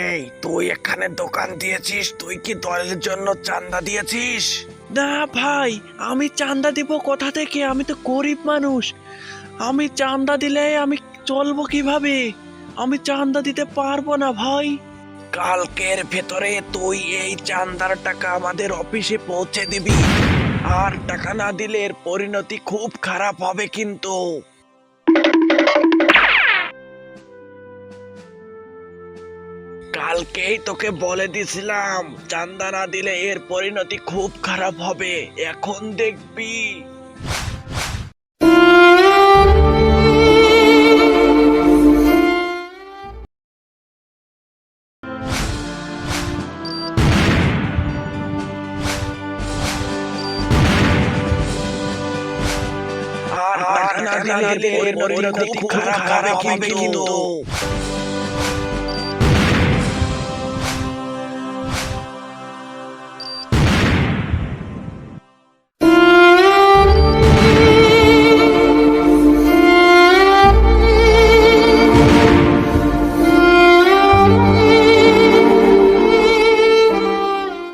এই তুই এখানে দোকান দিয়েছিস? তুই কি দলের জন্য চান্দা দিয়েছিস? না ভাই আমি চান্দা দিব কোথা থেকে? আমি তো গরিব মানুষ। আমি চান্দা দিলে আমি চলবো কীভাবে? আমি চান্দা দিতে পারব না ভাই। কালকের ভেতরে তুই এই চান্দার টাকা আমাদের অফিসে পৌঁছে দিবি। আর টাকা না দিলে এর পরিণতি খুব খারাপ হবে কিন্তু। কালকেই তোকে বলে দিছিলাম চান্দা না দিলে এর পরিণতি খুব খারাপ হবে। এখন দেখবি। আর না দিলে এর পরিণতি খুব খারাপ হবে কিন্তু।